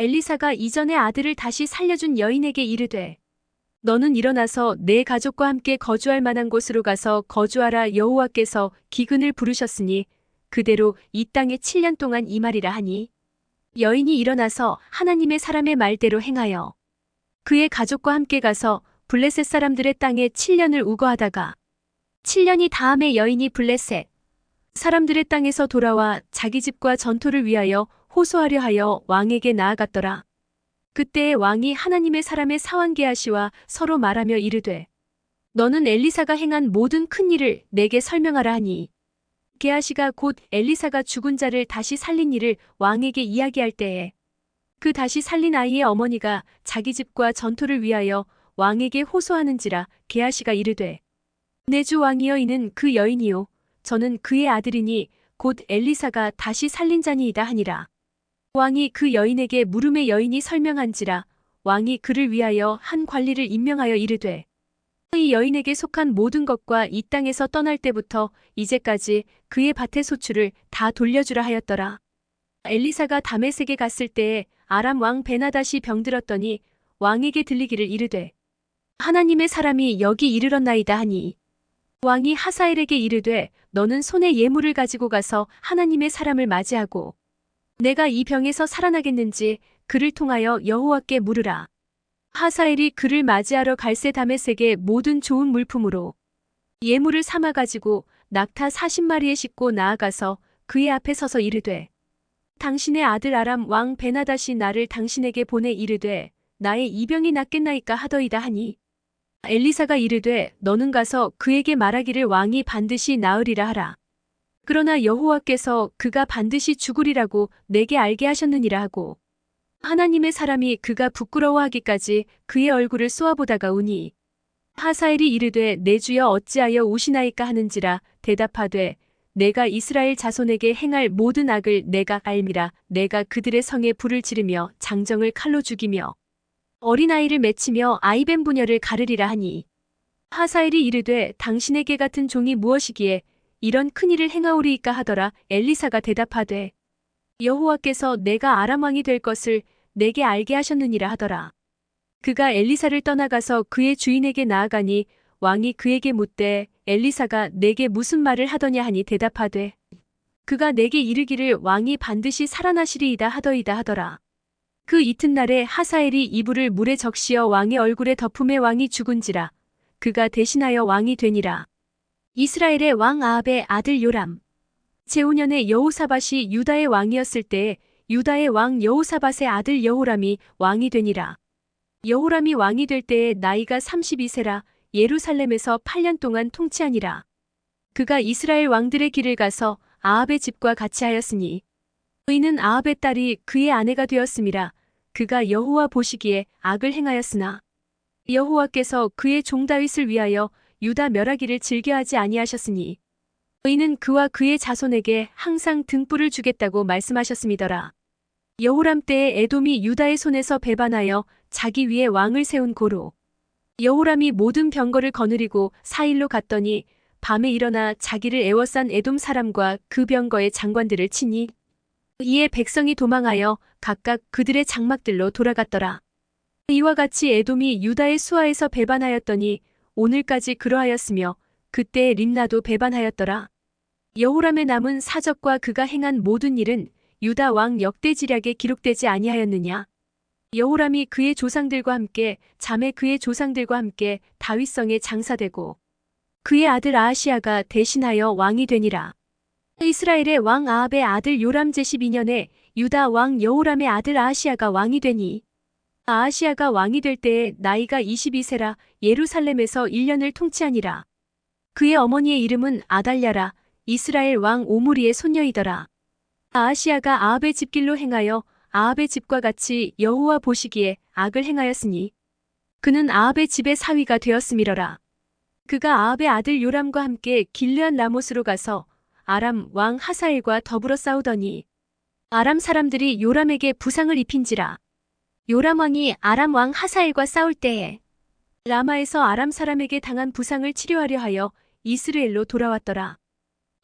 엘리사가 이전의 아들을 다시 살려준 여인에게 이르되 너는 일어나서 내 가족과 함께 거주할 만한 곳으로 가서 거주하라 여호와께서 기근을 부르셨으니 그대로 이 땅에 7년 동안 임하리라 하니. 여인이 일어나서 하나님의 사람의 말대로 행하여 그의 가족과 함께 가서 블레셋 사람들의 땅에 7년을 우거하다가 7년이 다음에 여인이 블레셋 사람들의 땅에서 돌아와 자기 집과 전토를 위하여 호소하려 하여 왕에게 나아갔더라. 그때 왕이 하나님의 사람의 사환 게하시와 서로 말하며 이르되 너는 엘리사가 행한 모든 큰 일을 내게 설명하라 하니 게하시가 곧 엘리사가 죽은 자를 다시 살린 일을 왕에게 이야기할 때에 그 다시 살린 아이의 어머니가 자기 집과 전토를 위하여 왕에게 호소하는지라 게하시가 이르되 내 주 왕이여 이는 그 여인이요 저는 그의 아들이니 곧 엘리사가 다시 살린 자니이다 하니라 왕이 그 여인에게 물음의 여인이 설명한지라 왕이 그를 위하여 한 관리를 임명하여 이르되 이 여인에게 속한 모든 것과 이 땅에서 떠날 때부터 이제까지 그의 밭의 소출을 다 돌려주라 하였더라. 엘리사가 다메섹에 갔을 때에 아람 왕 베나다시 병들었더니 왕에게 들리기를 이르되 하나님의 사람이 여기 이르렀나이다 하니 왕이 하사엘에게 이르되 너는 손에 예물을 가지고 가서 하나님의 사람을 맞이하고 내가 이 병에서 살아나겠는지 그를 통하여 여호와께 물으라. 하사엘이 그를 맞이하러 갈새 다메섹의 모든 좋은 물품으로 예물을 삼아 가지고 낙타 40마리에 싣고 나아가서 그의 앞에 서서 이르되 당신의 아들 아람 왕 베나다시 나를 당신에게 보내 이르되 나의 이 병이 낫겠나이까 하더이다 하니 엘리사가 이르되 너는 가서 그에게 말하기를 왕이 반드시 나으리라 하라. 그러나 여호와께서 그가 반드시 죽으리라고 내게 알게 하셨느니라 하고 하나님의 사람이 그가 부끄러워하기까지 그의 얼굴을 쏘아보다가 우니 하사엘이 이르되 내 주여 어찌하여 오시나이까 하는지라 대답하되 내가 이스라엘 자손에게 행할 모든 악을 내가 알미라. 내가 그들의 성에 불을 지르며 장정을 칼로 죽이며 어린아이를 맺히며 아이벤 부녀를 가르리라 하니 하사엘이 이르되 당신에게 같은 종이 무엇이기에 이런 큰 일을 행하오리이까 하더라 엘리사가 대답하되 여호와께서 내가 아람 왕이 될 것을 내게 알게 하셨느니라 하더라. 그가 엘리사를 떠나가서 그의 주인에게 나아가니 왕이 그에게 묻되 엘리사가 내게 무슨 말을 하더냐 하니 대답하되 그가 내게 이르기를 왕이 반드시 살아나시리이다 하더이다 하더라. 그 이튿날에 하사엘이 이불을 물에 적시어 왕의 얼굴에 덮음에 왕이 죽은지라 그가 대신하여 왕이 되니라. 이스라엘의 왕 아합의 아들 요람 제5년에 여호사밧이 유다의 왕이었을 때에 유다의 왕 여호사밧의 아들 여호람이 왕이 되니라. 여호람이 왕이 될 때에 나이가 32세라 예루살렘에서 8년 동안 통치하니라. 그가 이스라엘 왕들의 길을 가서 아합의 집과 같이 하였으니 의는 아합의 딸이 그의 아내가 되었음이라 그가 여호와 보시기에 악을 행하였으나 여호와께서 그의 종 다윗을 위하여 유다 멸하기를 즐겨하지 아니하셨으니 의는 그와 그의 자손에게 항상 등불을 주겠다고 말씀하셨음이더라. 여호람 때에 에돔이 유다의 손에서 배반하여 자기 위에 왕을 세운 고로 여호람이 모든 병거를 거느리고 사일로 갔더니 밤에 일어나 자기를 애워싼 에돔 사람과 그 병거의 장관들을 치니 이에 백성이 도망하여 각각 그들의 장막들로 돌아갔더라. 이와 같이 에돔이 유다의 수하에서 배반하였더니 오늘까지 그러하였으며 그때 림나도 배반하였더라. 여호람의 남은 사적과 그가 행한 모든 일은 유다 왕 역대지략에 기록되지 아니하였느냐. 여호람이 그의 조상들과 함께 잠에 그의 조상들과 함께 다윗성에 장사되고 그의 아들 아하시아가 대신하여 왕이 되니라. 이스라엘의 왕 아합의 아들 요람 제12년에 유다 왕 여호람의 아들 아하시아가 왕이 되니 아하시아가 왕이 될 때에 나이가 22세라 예루살렘에서 1년을 통치하니라. 그의 어머니의 이름은 아달랴라 이스라엘 왕 오므리의 손녀이더라. 아하시아가 아합의 집길로 행하여 아합의 집과 같이 여호와 보시기에 악을 행하였으니 그는 아합의 집의 사위가 되었음이러라. 그가 아합의 아들 요람과 함께 길르한 라못으로 가서 아람 왕 하사엘과 더불어 싸우더니 아람 사람들이 요람에게 부상을 입힌지라. 요람 왕이 아람 왕 하사엘과 싸울 때에 라마에서 아람 사람에게 당한 부상을 치료하려 하여 이스라엘로 돌아왔더라.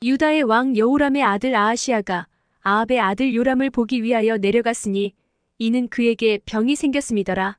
유다의 왕 여호람의 아들 아하시아가 아합의 아들 요람을 보기 위하여 내려갔으니 이는 그에게 병이 생겼음이더라.